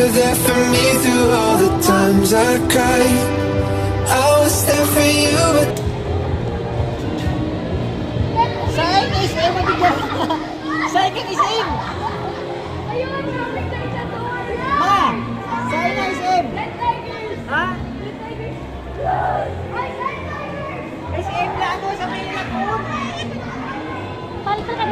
were there for me through all the times I cried. I was there for you, but Saan ka SM mo dito? Saan ka SM? Ma! Saan ka SM? Ha? SM na ano sa may lakon? Palitan ka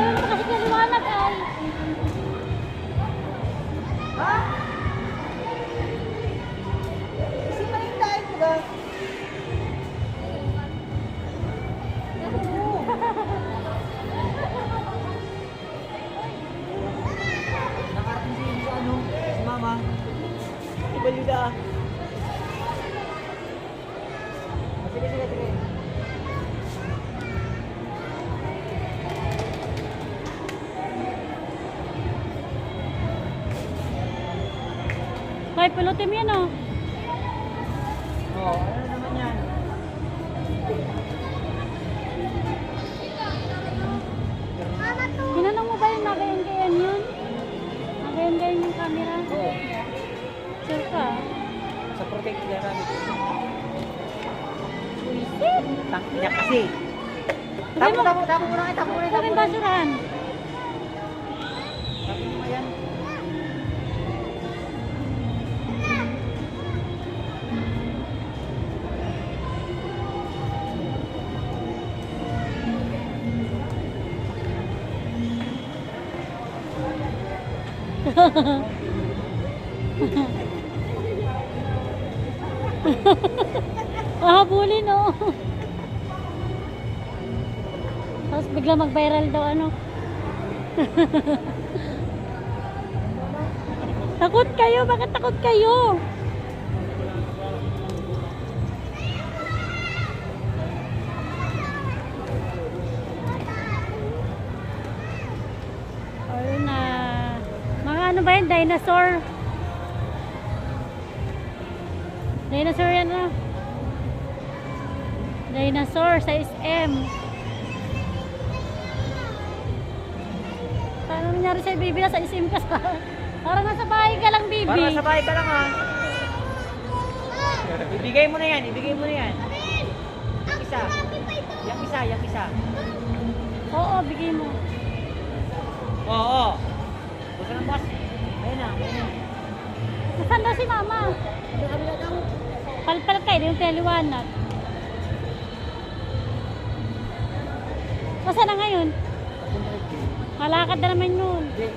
Ibalida. Sige, sige, sige. Kahit pulutin yan oh. Oo, ano naman yan? Tinanong mo ba yung nagayon-gayon yun? Nagayon-gayon yung camera? Oo. Sure ka? Sa protect niya kami. Buisit! Tak niya kasi. Sabi Tapo, mo- tapo, tapo mo na, tapo mo na, Sa yan. Pahabulin oh. Tapos bigla mag-viral daw ano. takot kayo? Bakit takot kayo? Ayun na. Mga ano ba yan? Dinosaur. Dinosaur yan ah. Dinosaur sa SM. Paano nangyari sa baby na sa SM ka sa... Parang nasa bahay ka lang, baby. Para sa bahay ka lang ha. Ibigay mo na yan, ibigay mo na yan. Yung isa. Yung isa, yung isa. Oo, bigay mo. Oo. Gusto ng boss. Ayun na, ayun na. Nasaan daw si mama? Palpal kayo, yung teliwanag. Masa na ngayon? Malakad na naman yun. Hindi.